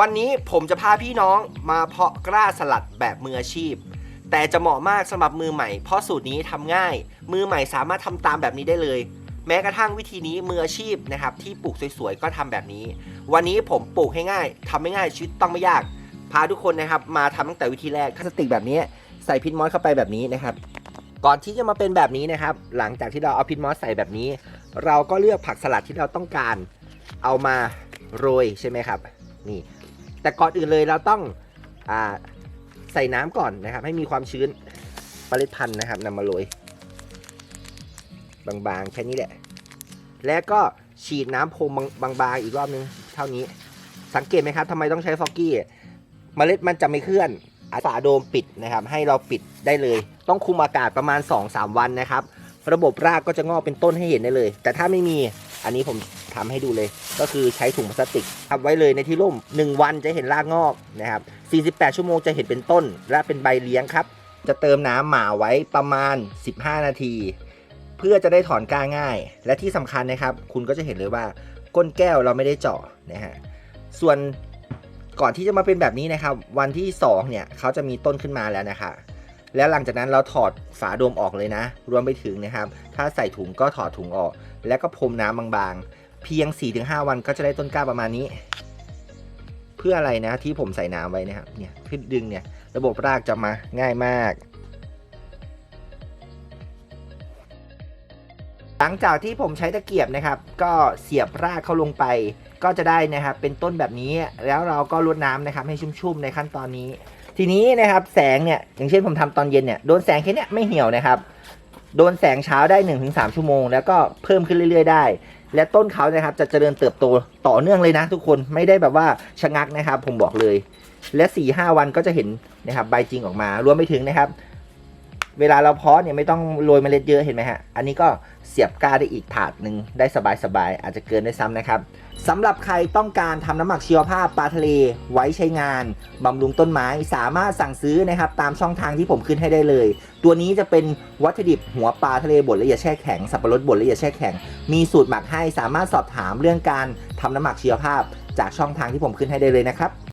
วันนี้ผมจะพาพี่น้องมาเพาะกล้าสลัดแบบมืออาชีพ แต่จะเหมาะมากสำหรับมือใหม่ เพราะสูตรนี้ทำง่าย มือใหม่สามารถทำตามแบบนี้ได้เลย แม้กระทั่งวิธีนี้มืออาชีพนะครับที่ปลูกสวยๆก็ทำแบบนี้ วันนี้ผมปลูกให้ง่ายทำไม่ง่ายชีวิตต้องไม่ยาก พาทุกคนนะครับมาทำตั้งแต่วิธีแรกพลาสติกแบบนี้ ใส่พิษมอสเข้าไปแบบนี้นะครับ ก่อนที่จะมาเป็นแบบนี้นะครับ หลังจากที่เราเอาพิษมอสใส่แบบนี้ เราก็เลือกผักสลัดที่เราต้องการ เอามาโรยใช่ไหมครับ นี่ แต่ก่อนอื่นเลยเราต้องอ่าใส่น้ำก่อนนะครับ ให้มีความชื้นเมล็ดพันธุ์นะครับนำมาโรยบางๆแค่นี้แหละ แล้วก็ฉีดน้ำพรมบางๆอีกรอบนึงเท่านี้ สังเกตไหมครับทำไมต้องใช้ฟอกกี้เมล็ดมันจะไม่เคลื่อนอาฝาโดมปิดนะครับ ให้เราปิดได้เลย ต้องคุมอากาศประมาณ 2-3 วันนะครับ ระบบรากก็จะงอกเป็นต้นให้เห็นได้เลย แต่ถ้าไม่มีอันนี้ผม ทำให้ดูเลย ก็คือใช้ถุงพลาสติกทำไว้เลยในที่ร่ม 1 วันจะเห็นรากงอกนะครับ 48 ชั่วโมงจะเห็นเป็นต้น และเป็นใบเลี้ยงครับ จะเติมน้ำหมาไว้ประมาณ 15 นาที เพื่อจะได้ถอนก้าง่าย และที่สำคัญนะครับ คุณก็จะเห็นเลยว่าก้นแก้วเราไม่ได้เจาะนะฮะส่วนก่อนที่จะมาเป็นแบบนี้นะครับ วันที่ 2 เนี่ยเขาจะมีต้นขึ้นมาแล้วนะคะแล้วหลังจากนั้นเราถอดฝาโดมออกเลยนะ รวมไปถึงนะครับ ถ้าใส่ถุงก็ถอดถุงออก แล้วก็พรมน้ำบาง เพียง 4-5 วันก็จะได้ต้นกล้าประมาณนี้ เพื่ออะไรนะที่ผมใส่น้ำไว้นะครับเนี่ยเพื่ดึงเนี่ยระบบรากจะมาง่ายมาก หลังจากที่ผมใช้ตะเกียบนะครับ ก็เสียบรากเข้าลงไป ก็จะได้นะครับเป็นต้นแบบนี้แล้วเราก็รดน้ำนะครับ ให้ชุ่มๆในขั้นตอนนี้ ทีนี้นะครับแสงเนี่ยอย่างเช่นผมทำตอนเย็นเนี่ยโดนแสงแค่นี้ไม่เหี่ยวนะครับโดนแสงเช้าได้ 1-3 ชั่วโมง แล้วก็เพิ่มขึ้นเรื่อย ๆ ได้ และต้นเขานะครับจะเจริญเติบโตต่อเนื่องเลยนะ ทุกคนไม่ได้แบบว่าชะงักนะครับ ผมบอกเลย และ4ี่ห้าวันก็จะเห็นนะครับใบจริงออกมารวมไปถึงนะครับ เวลาเราเพาะเนี่ยไม่ต้องโรยเมล็ดเยอะเห็นไหมฮะ อันนี้ก็เสียบก้าได้อีกถาดหนึ่งได้สบายๆอาจจะเกินได้ซ้ำนะครับสำหรับใครต้องการทำน้ำหมักชีวภาพปลาทะเลไว้ใช้งานบำรุงต้นไม้สามารถสั่งซื้อนะครับตามช่องทางที่ผมขึ้นให้ได้เลย ตัวนี้จะเป็นวัตถุดิบหัวปลาทะเลบดละเอียดแช่แข็งสับปะรดบดละเอียดแช่แข็ง มีสูตรหมักให้สามารถสอบถามเรื่องการทำน้ำหมักชีวภาพ จากช่องทางที่ผมขึ้นให้ได้เลยนะครับ